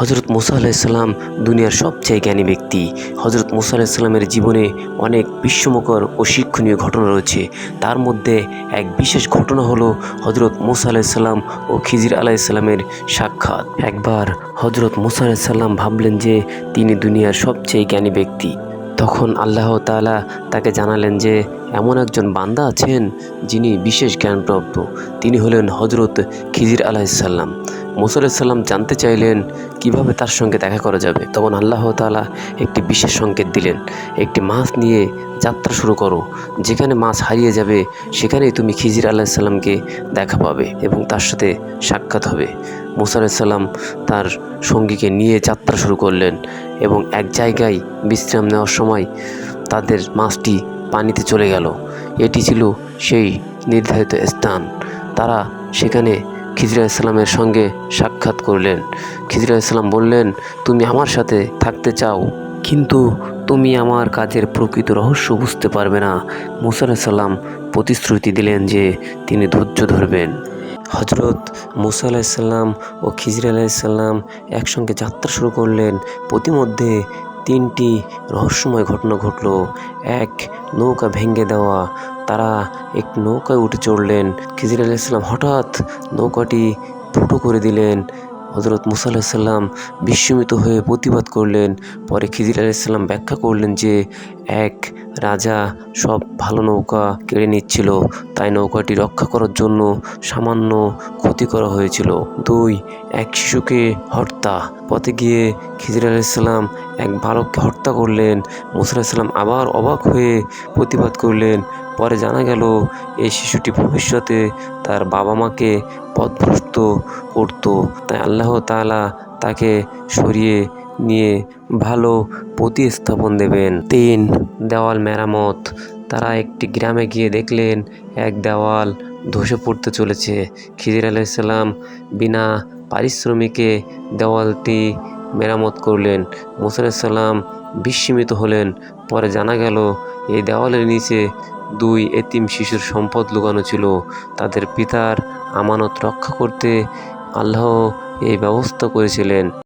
হজরত মুসা আলাইসাল্লাম দুনিয়ার সবচেয়ে জ্ঞানী ব্যক্তি। হজরত মুসা আলাইসাল্লামের জীবনে অনেক বিস্ময়কর ও শিক্ষণীয় ঘটনা রয়েছে। তার মধ্যে এক বিশেষ ঘটনা হলো হজরত মুসা আলাইসাল্লাম ও খিজির আলাইসাল্লামের সাক্ষাৎ। একবার হজরত মুসা আলাইসাল্লাম ভাবলেন যে তিনি দুনিয়ার সবচেয়ে জ্ঞানী ব্যক্তি। তখন আল্লাহ তাআলা তাকে জানালেন যে, এমন একজন বান্দা আছেন যিনি বিশেষ জ্ঞানপ্রাপ্ত। তিনি হলেন হজরত খিজির আলাইসাল্লাম মুসা আলাইসাল্লাম জানতে চাইলেন কীভাবে তার সঙ্গে দেখা করা যাবে। তখন আল্লাহ তাআলা একটি বিশেষ সংকেত দিলেন, একটি মাছ নিয়ে যাত্রা শুরু করো, যেখানে মাছ হারিয়ে যাবে, সেখানেই তুমি খিজির আলাইসাল্লামকে দেখা পাবে এবং তার সাথে সাক্ষাৎ হবে। মুসা তার সঙ্গীকে নিয়ে যাত্রা শুরু করলেন এবং এক জায়গায় বিশ্রাম নেওয়ার সময় তাদের মাছটি পানিতে চলে গেল। এটি ছিল সেই নির্ধারিত স্থান। তারা সেখানে খিজির ইসলামের সঙ্গে সাক্ষাৎ করলেন। খিজির ইসলাম বললেন, তুমি আমার সাথে থাকতে চাও, কিন্তু তুমি আমার কাজের প্রকৃত রহস্য বুঝতে পারবে না। মুসা সাল্লাম প্রতিশ্রুতি দিলেন যে তিনি ধৈর্য ধরবেন। হজরত মুসা আলাইসাল্লাম ও খিজির আলাইসাল্লাম একসঙ্গে যাত্রা শুরু করলেন। প্রতিমধ্যে তিনটি রহস্যময় ঘটনা ঘটল। এক, নৌকা ভেঙে দেওয়া। তারা এক নৌকায় উঠে চড়লেন। খিজির আলাইসাল্লাম হঠাৎ নৌকাটি ফুটো করে দিলেন। হজরত মুসা আলাহিসাল্লাম বিস্মিত হয়ে প্রতিবাদ করলেন। পরে খিজির আলাইসাল্লাম ব্যাখ্যা করলেন যে এক রাজা সব ভালো নৌকা কেড়ে নিচ্ছিল। তাই নৌকাটি রক্ষা করার জন্য সামান্য ক্ষতি করা হয়েছিল। দুই, এক শিশুকে হত্যা। পথে গিয়ে খিজির আলাইসাল্লাম এক বালককে হত্যা করলেন। মুসা আলাহিসাল্লাম আবার অবাক হয়ে প্রতিবাদ করলেন। পরে জানা গেল, এই শিশুটি ভবিষ্যতে তার বাবা মাকে পথভ্রষ্ট করতো। তাই আল্লাহ তাআলা তাকে সরিয়ে নিয়ে ভালো প্রতিস্থাপন দেবেন। তিন দেওয়াল মেরামত। তারা একটি গ্রামে গিয়ে দেখলেন, এক দেওয়াল ধসে পড়তে চলেছে। খিজির আলাইসাল্লাম বিনা পারিশ্রমিকে দেওয়ালটি মেরামত করলেন। মুসা আলাইসাল্লাম বিস্মিত হলেন। পরে জানা গেল, এই দেওয়ালের নিচে দুই এতিম শিশুর সম্পদ লুকানো ছিল। তাদের পিতার আমানত রক্ষা করতে আল্লাহ এই ব্যবস্থা করেছিলেন।